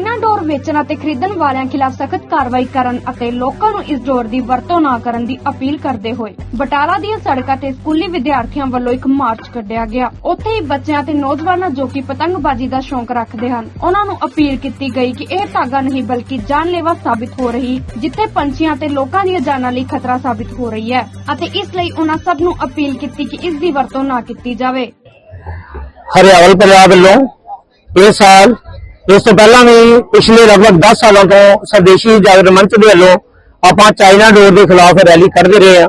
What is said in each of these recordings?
China ਡੋਰ ਵੇਚਣ ਅਤੇ ਖਰੀਦਣ ਵਾਲਿਆਂ ਖਿਲਾਫ ਸਖਤ ਕਾਰਵਾਈ ਕਰਨ ਅਤੇ ਲੋਕਾਂ ਨੂੰ ਇਸ ਡੋਰ ਦੀ ਵਰਤੋਂ ਨਾ ਕਰਨ ਦੀ ਅਪੀਲ ਕਰਦੇ ਹੋਏ ਬਟਾਲਾ ਦੀਆਂ ਸੜਕਾਂ ਤੇ ਸਕੂਲੀ ਵਿਦਿਆਰਥੀਆਂ ਵੱਲੋਂ ਇੱਕ ਮਾਰਚ ਕੱਢਿਆ ਗਿਆ। ਉੱਥੇ ਹੀ ਬੱਚਿਆਂ ਤੇ ਨੌਜਵਾਨਾਂ ਜੋ ਕਿ ਪਤੰਗਬਾਜ਼ੀ ਦਾ ਸ਼ੌਂਕ ਰੱਖਦੇ ਹਨ, ਉਹਨਾਂ ਨੂੰ ਅਪੀਲ ਕੀਤੀ ਗਈ ਕਿ ਇਹ ਧਾਗਾ ਨਹੀਂ ਬਲਕਿ ਜਾਨਲੇਵਾ ਸਾਬਿਤ ਹੋ ਰਹੀ, ਜਿੱਥੇ ਪੰਛੀਆਂ ਤੇ ਲੋਕਾਂ ਦੀਆਂ ਜਾਨਾਂ ਲਈ ਖਤਰਾ ਸਾਬਿਤ ਹੋ ਰਹੀ ਹੈ ਅਤੇ ਇਸ ਲਈ ਉਹਨਾਂ ਸਭ ਨੂੰ ਅਪੀਲ ਕੀਤੀ ਕਿ ਇਸ ਦੀ ਵਰਤੋਂ ਨਾ ਕੀਤੀ ਜਾਵੇ। ਹਰਿਆਵਲ ਪੰਜਾਬ ਵੱਲੋਂ ਇਸ ਸਾਲ ਇਸ ਤੋਂ ਪਹਿਲਾਂ ਵੀ ਪਿਛਲੇ ਲਗਭਗ 10 ਸਾਲਾਂ ਤੋਂ ਸਵਦੇਸ਼ੀ ਜਾਗਰਣ ਮੰਚ ਦੇ ਵੱਲੋਂ ਆਪਾਂ ਚਾਈਨਾ ਡੋਰ ਦੇ ਖਿਲਾਫ ਰੈਲੀ ਕੱਢਦੇ ਰਹੇ ਹਾਂ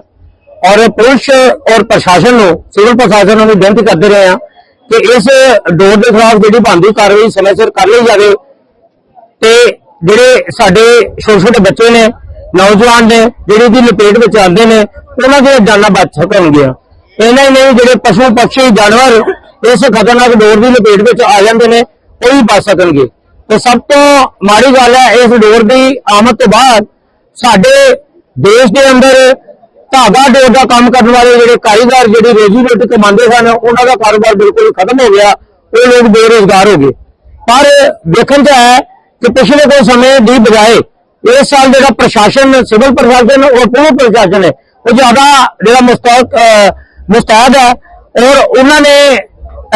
ਔਰ ਪੁਲਿਸ ਔਰ ਪ੍ਰਸ਼ਾਸਨ ਨੂੰ, ਸਿਵਲ ਪ੍ਰਸ਼ਾਸਨ ਨੂੰ ਬੇਨਤੀ ਕਰਦੇ ਰਹੇ ਹਾਂ ਕਿ ਇਸ ਡੋਰ ਦੇ ਖਿਲਾਫ ਜਿਹੜੀ ਬਣਦੀ ਕਾਰਵਾਈ ਸਮੇਂ ਸਿਰ ਕਰ ਲਈ ਜਾਵੇ ਤੇ ਜਿਹੜੇ ਸਾਡੇ ਛੋਟੇ ਛੋਟੇ ਬੱਚੇ ਨੇ, ਨੌਜਵਾਨ ਨੇ, ਜਿਹੜੇ ਦੀ ਲਪੇਟ ਵਿੱਚ ਆਉਂਦੇ ਨੇ, ਉਹਨਾਂ ਦੀਆਂ ਜਾਨਾਂ ਬਚ ਸਕਣਗੀਆਂ। ਇਹਨਾਂ ਨੇ ਜਿਹੜੇ ਪਸ਼ੂ ਪੰਛੀ ਜਾਨਵਰ ਇਸ ਖਤਰਨਾਕ ਡੋਰ ਦੀ ਲਪੇਟ ਵਿੱਚ ਆ ਜਾਂਦੇ ਨੇ ਉਹ ਬਚ ਸਕਣਗੇ। ਤੇ ਸਭ ਤੋਂ ਮਾੜੀ ਗੱਲ ਹੈ ਇਸ ਡੋਰ ਦੀ ਆਮਦ ਤੋਂ ਬਾਅਦ ਸਾਡੇ ਦੇਸ਼ ਦੇ ਅੰਦਰ ਧਾਗਾ ਡੋਰ ਦਾ ਕੰਮ ਕਰਨ ਵਾਲੇ ਜਿਹੜੇ ਕਾਰੀਗਰ ਜਿਹੜੇ ਰੋਜੀ ਰੋਟੀ ਕਮਾਉਂਦੇ ਸਨ ਉਹਨਾਂ ਦਾ ਕਾਰੋਬਾਰ ਬਿਲਕੁਲ ਖਤਮ ਹੋ ਗਿਆ। ਉਹ ਲੋਕ ਬੇਰੁਜ਼ਗਾਰ ਹੋ ਗਏ। ਪਰ ਦੇਖਣ ਤਾਂ ਹੈ ਕਿ ਪਿਛਲੇ ਕੁਝ ਸਮੇਂ ਦੀ ਬਜਾਏ ਇਸ ਸਾਲ ਜਿਹੜਾ ਪ੍ਰਸ਼ਾਸਨ ਸਿਵਲ ਪ੍ਰਸ਼ਾਸਨ ਔਰ ਪੁਲਿਸ ਪ੍ਰਸ਼ਾਸਨ ਹੈ ਉਹ ਜ਼ਿਆਦਾ ਜਿਹੜਾ ਮੁਸਤੈਦ ਅਹ, ਮੁਸਤੈਦ ਹੈ ਔਰ ਉਹਨਾਂ ਨੇ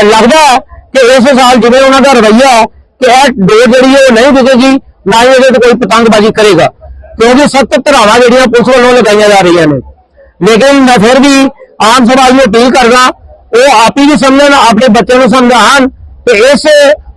ਲੱਗਦਾ ਹੈ ਕਿ ਇਸ ਸਾਲ ਜਿਵੇਂ ਉਹਨਾਂ ਦਾ ਰਵੱਈਆ ਹੈ ਕਿ ਇਹ ਡੋਰ ਜਿਹੜੀ ਹੈ ਉਹ ਨਹੀਂ ਵਿਕੇਗੀ, ਨਾ ਹੀ ਇਹਦੇ ਤੇ ਕੋਈ ਪਤੰਗਬਾਜ਼ੀ ਕਰੇਗਾ। ਕਿਉਂਕਿ ਸਖਤ ਧਰਾਵਾਂ ਜਿਹੜੀਆਂ ਪੁਲਿਸ ਵੱਲੋਂ ਲਗਾਈਆਂ ਜਾ ਰਹੀਆਂ ਨੇ। ਲੇਕਿਨ ਮੈਂ ਫਿਰ ਵੀ ਆਮ ਸਮਾਜ ਨੂੰ ਅਪੀਲ ਕਰਦਾ, ਉਹ ਆਪ ਹੀ ਵੀ ਸਮਝਣ, ਆਪਣੇ ਬੱਚਿਆਂ ਨੂੰ ਸਮਝਾਉਣ ਤੇ ਇਸ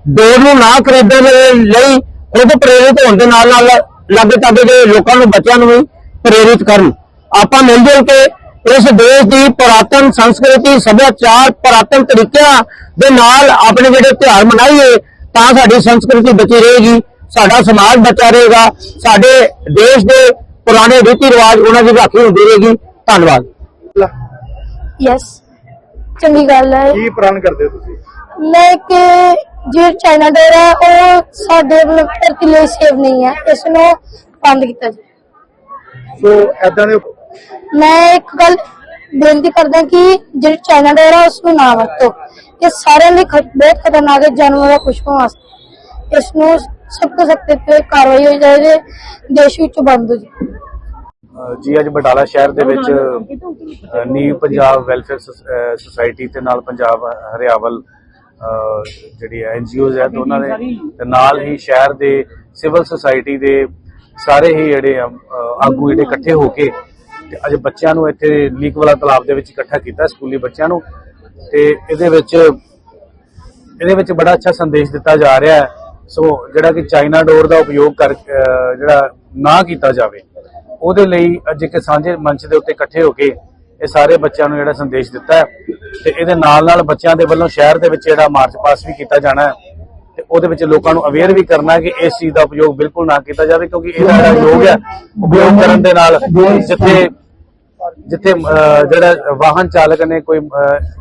ਡੋਰ ਨੂੰ ਨਾ ਖਰੀਦਣ ਦੇ ਲਈ ਖੁਦ ਪ੍ਰੇਰਿਤ ਹੋਣ ਦੇ ਨਾਲ ਨਾਲ ਲੱਗੇ ਤਾਗੇ ਦੇ ਲੋਕਾਂ ਨੂੰ, ਬੱਚਿਆਂ ਨੂੰ ਵੀ ਪ੍ਰੇਰਿਤ ਕਰਨ। ਆਪਾਂ ਮਿਲ ਜੁਲ ਕੇ ਇਸ ਦੇਸ਼ ਦੀ ਪੁਰਾਤਨ ਸੰਸਕ੍ਰਿਤੀ ਸੱਭਿਆਚਾਰ ਪੁਰਾਤਨ ਤਰੀਕਿਆਂ ਦੇ ਨਾਲ ਆਪਣੇ ਜਿਹੜੇ ਤਿਉਹਾਰ ਮਨਾਈਏ ਤਾਂ ਸਾਡੀ ਸੰਸਕ੍ਰਿਤੀ ਬਚੀ ਰਹੇਗੀ ਸਾਡਾ ਸਮਾਜ ਬਚਾ ਰਹੇਗਾ ਸਾਡੇ ਦੇਸ਼ ਦੇ ਪੁਰਾਣੇ ਰੀਤੀ ਰਿਵਾਜ ਉਹਨਾਂ ਦੀ ਰਾਖੀ ਹੁੰਦੀ ਰਹੇਗੀ। ਧੰਨਵਾਦ। ਯੈਸ ਚੰਗੀ ਗੱਲ ਹੈ। ਕੀ ਪ੍ਰਣ ਕਰਦੇ ਹੋ ਤੁਸੀਂ? ਲੇਕਿਨ ਜੇ ਚਾਈਨਾ ਡੋਰ ਹੈ ਉਹ ਸਾਡੇ ਧਰਤੀ ਲਈ ਸੇਫ ਨਹੀਂ ਹੈ ਇਸ ਨੂੰ ਬੰਦ ਕੀਤਾ ਜਾਏ ਸੋ ਐਦਾਂ ਦੇ ਮੈਂ ਇੱਕ ਗੱਲ ਬੇਨਤੀ ਕਰਦਾ ਕਿ ਜਿਹੜੀ ਚਾਈਨਾ ਡੋਰ ਉਸ ਨੂੰ ਨਾ ਵਰਤੋ। ਇਹ ਸਾਰਿਆਂ ਲਈ ਬਹੁਤ ਖਤਰਨਾਕ ਹੈ ਜਾਨਵਰਾਂ ਦਾ ਪੁਸ਼ਪਾਂ ਇਸ ਨੂੰ ਸਖਤ ਤੋਂ ਸਖਤ ਤੇ ਕਾਰਵਾਈ ਹੋਈ ਜਾਏ ਦੇਸ਼ ਵਿੱਚ ਬੰਦ ਹੋ ਜਾਏ ਜੀ ਅੱਜ ਬਟਾਲਾ ਸ਼ਹਿਰ ਦੇ ਵਿੱਚ ਅ, ਪੰਜਾਬ ਵੈਲਫੇਅਰ ਸੁਸਾਇਟੀ ਤੇ ਨਾਲ ਪੰਜਾਬ ਹਰਿਆਵਲ ਜਿਹੜੀ ਐਨਜੀਓਜ਼ ਹੈ ਦੋਨਾਂ ਦੇ ਤੇ ਨਾਲ ਹੀ ਸ਼ਹਿਰ ਦੇ ਸਿਵਲ ਸੁਸਾਇਟੀ ਦੇ ਸਾਰੇ ਹੀ ਜਿਹੜੇ ਆਗੂ ਜਿਹੜੇ ਇਕੱਠੇ ਹੋ ਕੇ ਤੇ ਅੱਜ ਬੱਚਿਆਂ ਨੂੰ ਇੱਥੇ ਲੀਕ ਵਾਲਾ ਤਲਾਬ ਦੇ ਵਿੱਚ ਇਕੱਠਾ ਕੀਤਾ ਸਕੂਲੀ ਬੱਚਿਆਂ ਨੂੰ। ਤੇ ਇਹਦੇ ਵਿੱਚ ਇਹਦੇ ਵਿੱਚ ਬੜਾ ਅੱਛਾ ਸੰਦੇਸ਼ ਦਿੱਤਾ ਜਾ ਰਿਹਾ ਹੈ। ਸੋ ਜਿਹੜਾ ਕਿ ਚਾਈਨਾ ਡੋਰ ਦਾ ਉਪਯੋਗ ਕਰ ਜਿਹੜਾ ਨਾ ਕੀਤਾ ਜਾਵੇ ਉਹਦੇ ਲਈ ਅੱਜ ਇੱਕ ਸਾਂਝੇ ਮੰਚ ਦੇ ਉੱਤੇ ਇਕੱਠੇ ਹੋ ਕੇ ਇਹ ਸਾਰੇ ਬੱਚਿਆਂ ਨੂੰ ਜਿਹੜਾ ਸੰਦੇਸ਼ ਦਿੱਤਾ ਹੈ। ਤੇ ਇਹਦੇ ਨਾਲ ਨਾਲ ਬੱਚਿਆਂ ਦੇ ਵੱਲੋਂ ਸ਼ਹਿਰ ਦੇ ਵਿੱਚ ਜਿਹੜਾ ਮਾਰਚ ਪਾਸ ਵੀ ਕੀਤਾ ਜਾਣਾ ਹੈ। ਤੇ ਉਹਦੇ ਵਿੱਚ ਲੋਕਾਂ ਨੂੰ ਅਵੇਅਰ ਵੀ ਕਰਨਾ ਕਿ ਇਸ ਚੀਜ਼ ਦਾ ਉਪਯੋਗ ਬਿਲਕੁਲ ਨਾ ਕੀਤਾ ਜਾਵੇ ਕਿਉਂਕਿ ਇਹਦਾ ਜਿਹੜਾ ਯੋਗ ਹੈ ਉਪਯੋਗ ਕਰਨ ਦੇ ਨਾਲ ਜਿੱਥੇ ਜਿੱਥੇ ਜਿਹੜਾ ਵਾਹਨ ਚਾਲਕ ਨੇ ਕੋਈ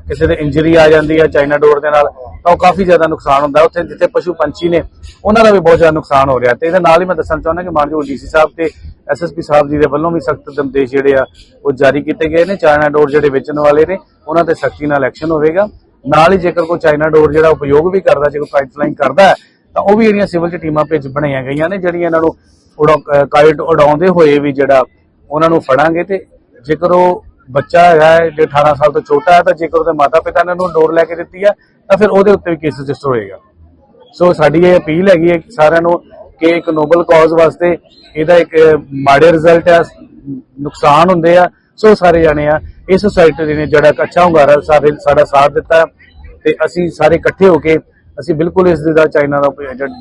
ਕਿਸੇ ਦੇ ਇੰਜਰੀ ਆ ਜਾਂਦੀ ਹੈ ਚਾਈਨਾ ਡੋਰ ਦੇ ਨਾਲ, ਤਾਂ ਉਹ ਕਾਫੀ ਜ਼ਿਆਦਾ ਨੁਕਸਾਨ ਹੁੰਦਾ ਉੱਥੇ ਜਿੱਥੇ ਪਸ਼ੂ ਪੰਛੀ ਨੇ, ਉਹਨਾਂ ਦਾ ਵੀ ਬਹੁਤ ਜ਼ਿਆਦਾ ਨੁਕਸਾਨ ਹੋ ਰਿਹਾ ਤੇ ਇਹਦੇ ਨਾਲ ਹੀ ਮੈਂ ਦੱਸਣਾ ਚਾਹੁੰਦਾ ਕਿ ਮਾਨਯੋਗ ਡੀਸੀ ਸਾਹਿਬ ਤੇ ਐਸਐਸਪੀ ਸਾਹਿਬ ਜੀ ਦੇ ਵੱਲੋਂ ਵੀ ਸਖਤ ਨਿਰਦੇਸ਼ ਜਿਹੜੇ ਆ, ਉਹ ਜਾਰੀ ਕੀਤੇ ਗਏ ਨੇ। ਚਾਈਨਾ ਡੋਰ ਜਿਹੜੇ ਵੇਚਣ ਵਾਲੇ ਨੇ, ਉਹਨਾਂ ਤੇ ਸਖਤੀ ਨਾਲ ਐਕਸ਼ਨ ਹੋਵੇਗਾ। ਨਾਲ ਹੀ ਜੇਕਰ ਕੋਈ ਚਾਈਨਾ ਡੋਰ ਜਿਹੜਾ ਉਪਯੋਗ ਵੀ ਕਰਦਾ, ਜੇ ਕੋਈ ਪਾਈਪਲਾਈਨ ਕਰਦਾ ਤਾਂ ਉਹ ਵੀ ਜਿਹੜੀਆਂ ਸਿਵਲ ਚ ਟੀਮਾਂ ਭੇਜ ਬਣਾਈਆਂ ਗਈਆਂ ਨੇ, ਜਿਹੜੀਆਂ ਇਹਨਾਂ ਨੂੰ ਉਡਾ- ਅਹ ਉਡਾਉਂਦੇ ਹੋਏ ਵੀ ਜਿਹੜਾ ਉਹਨਾਂ ਨੂੰ ਫੜਾਂਗੇ ਤੇ ਜੇਕਰ ਉਹ ਬੱਚਾ ਹੈਗਾ ਜੇ 18 ਸਾਲ ਤੋਂ ਛੋਟਾ ਹੈ, ਤਾਂ ਜੇਕਰ ਉਹਦੇ ਮਾਤਾ ਪਿਤਾ ਨੇ ਉਹਨੂੰ ਡੋਰ ਲੈ ਕੇ ਦਿੱਤੀ ਹੈ, ਤਾਂ ਫਿਰ ਉਹਦੇ ਉੱਤੇ ਵੀ ਕੇਸ ਰਜਿਸਟਰ ਹੋਏਗਾ। ਸੋ ਸਾਡੀ ਇਹ ਅਪੀਲ ਹੈਗੀ ਹੈ ਸਾਰਿਆਂ ਨੂੰ ਕਿ ਇੱਕ ਨੋਬਲ ਕਾਜ਼ ਵਾਸਤੇ ਇਹਦਾ ਇੱਕ ਮਾੜੇ ਰਿਜ਼ਲਟ ਹੈ, ਨੁਕਸਾਨ ਹੁੰਦੇ ਆ। ਸੋ ਸਾਰੇ ਜਾਣੇ ਆ, ਇਸ ਸੋਸਾਇਟੀ ਨੇ ਜਿਹੜਾ ਅੱਛਾ ਹੁੰਗਾਰਾ ਸਾਰੇ ਸਾਡਾ ਸਾਥ ਦਿੱਤਾ ਹੈ ਤੇ ਅਸੀਂ ਸਾਰੇ ਇਕੱਠੇ ਹੋ ਕੇ ਅਸੀਂ ਬਿਲਕੁਲ ਇਸ ਦਾ ਚਾਈਨਾ ਦਾ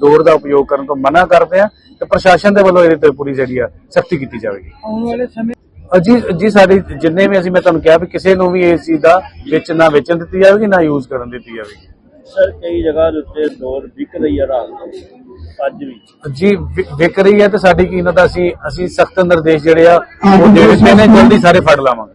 ਡੋਰ ਦਾ ਉਪਯੋਗ ਕਰਨ ਤੋਂ ਮਨਾ ਕਰਦੇ ਆ ਤੇ ਪ੍ਰਸ਼ਾਸਨ ਦੇ ਵੱਲੋਂ ਇਹਦੇ ਤੇ ਪੂਰੀ ਜਿਹੜੀ ਆ ਸਖਤੀ ਕੀਤੀ ਜਾਵੇਗੀ। ਆਉਣ ਵਾਲੇ ਸਮੇਂ ਜੀ ਜੀ ਸਾਡੇ ਜਿੰਨੇ ਵੀ ਅਸੀਂ ਮੈਂ ਤੁਹਾਨੂੰ ਕਿਹਾ ਵੀ ਕਿਸੇ ਨੂੰ ਵੀ ਇਸ ਚੀਜ਼ ਦਾ ਵਿੱਚ ਨਾ ਵੇਚਣ ਦਿੱਤੀ ਜਾਵੇਗੀ ਨਾ ਯੂਜ਼ ਕਰਨ ਦਿੱਤੀ ਜਾਵੇਗੀ। ਸਰ ਕਈ ਜਗ੍ਹਾ ਦੇ ਉੱਤੇ ਡੋਰ ਵਿਕ ਰਹੀ ਹੈ ਰਾਤ ਨੂੰ ਅੱਜ ਵੀ। ਜੀ ਵਿਕ ਰਹੀ ਹੈ ਤੇ ਸਾਡੀ ਕੀਮਤ ਅਸੀਂ ਅਸੀਂ ਸਖਤ ਨਿਰਦੇਸ਼ ਜਿਹੜੇ ਆ ਉਹ ਦਿੱਤੇ ਨੇ ਜਲਦੀ ਸਾਰੇ ਫੜ ਲਾਵਾਂਗੇ।